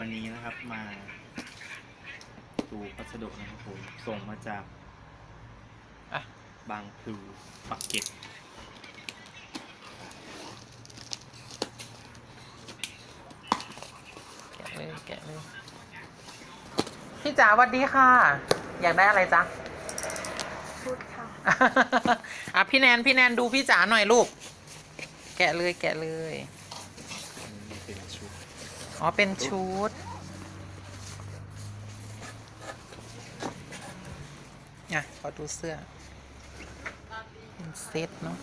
วันนี้นะครับมาดูพัสดุนะครับผมส่งมาจากอะบางพลูปักเก็ตแกะเลยแกะเลยพี่จ๋าสวัสดีค่ะ อยากได้อะไรจ๊ะชุดค่ะ อะ พี่แนน พี่แนนดูพี่จ๋าหน่อยลูก แกะเลยแกะเลยอันนี้เป็นชุด อ๋อ เป็นชุด อะ ขอดูเสื้อ เป็นเซตเนาะ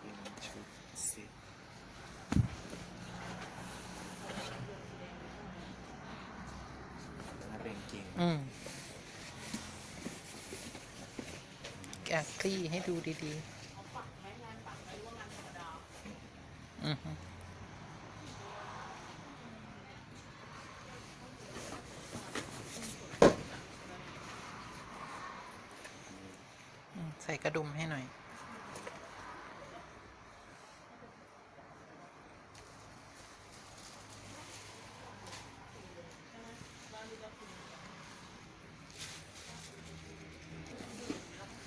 เป็นชุดเซ็ตแล้วเป็นกางเกงอืม แกะคลี่ให้ดูดีๆอือฮึใส่กระดุมให้หน่อย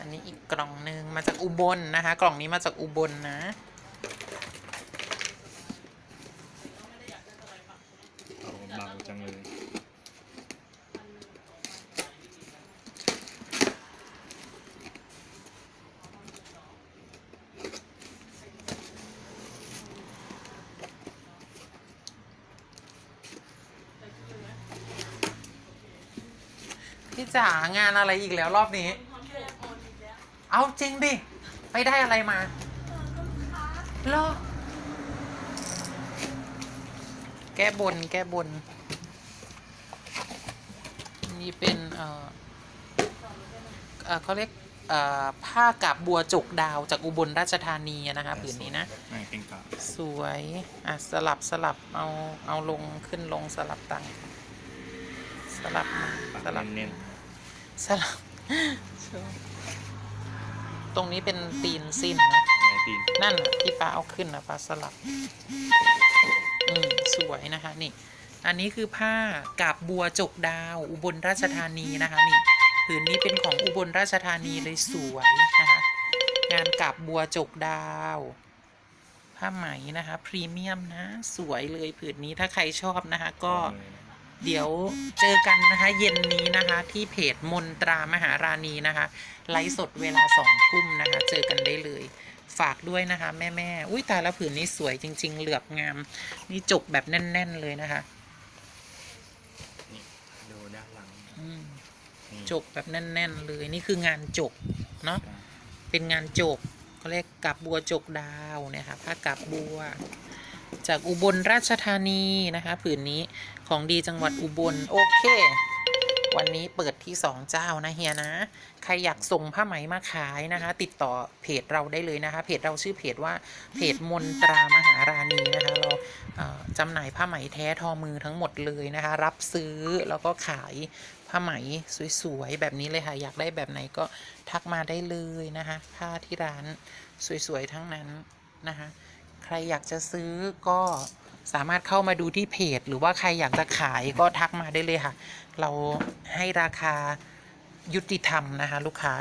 อันนี้อีกกล่องหนึ่งมาจากอุบลนะคะ กล่องนี้มาจากอุบลนะ เอาเบาจังเลยพี่จ๋างานอะไรอีกแล้วรอบนี้ เอาจริงดิ ไปได้อะไรมาเหรอแก้บน แก้บน นี่เป็น เอ่อเอ่อเขาเรียก เอ่อ ผ้ากาบบัวจกดาวจากอุบลราชธานีอะนะคะผืนนี้นะ ไม่เป็นกาบสวย อะ สลับสลับเอาเอาลงขึ้นลงสลับตังค์สลับมาปักสลับเน้นสลับ ตรงนี้เป็นตีนสิ้นนะๆแม่ตีนนั่นน่ะที่ป้าเอาขึ้นนะป้าสลับ อืมสวยนะคะ นี่ อันนี้คือผ้ากาบบัวจกดาว อุบลราชธานีนะคะ นี่ผืนนี้เป็นของอุบลราชธานีเลยสวยนะคะ งานกาบบัวจกดาว ผ้าไหมนะคะ พรีเมียมนะ สวยเลยผืนนี้ถ้าใครชอบนะคะ ก็ เดี๋ยวเจอกันนะคะ เย็นนี้นะคะ ที่เพจมนตรามหาราณีนะคะ ไลฟ์สดเวลาสองทุ่มนะคะ เจอกันได้เลย ฝากด้วยนะคะ แม่แม่ๆอุ้ยตายแล้วผืนนี้สวยจริง ๆ เหลือบงาม นี่จกแบบแน่น ๆ เลยนะคะนี่ดูด้านหลังอืมนี่จกแบบแน่น ๆ เลยนี่คืองานจกเนาะเป็นงานจกเขาเรียกกับบัวจกดาวเนี่ยค่ะผ้ากับบัว จากอุบลราชธานีนะคะผืนนี้ของดีจังหวัดอุบลโอเค วันนี้เปิดที่สองเจ้านะเฮียนะ ใครอยากส่งผ้าไหมมาขายนะคะ ติดต่อเพจเราได้เลยนะคะ เพจเราชื่อเพจว่าเพจมนตรามหาราณีนะคะเราเจำหน่ายผ้าไหมแท้ทอมือทั้งหมดเลยนะคะ รับซื้อแล้วก็ขายผ้าไหมสวยๆแบบนี้เลยค่ะ อยากได้แบบไหนก็ทักมาได้เลยนะคะผ้าที่ร้านสวยๆทั้งนั้นนะคะ ใครอยากจะซื้อก็สามารถเข้ามาดูที่เพจ หรือว่าใครอยากจะขายก็ทักมาได้เลยค่ะ เราให้ราคายุติธรรมนะคะ ลูกค้า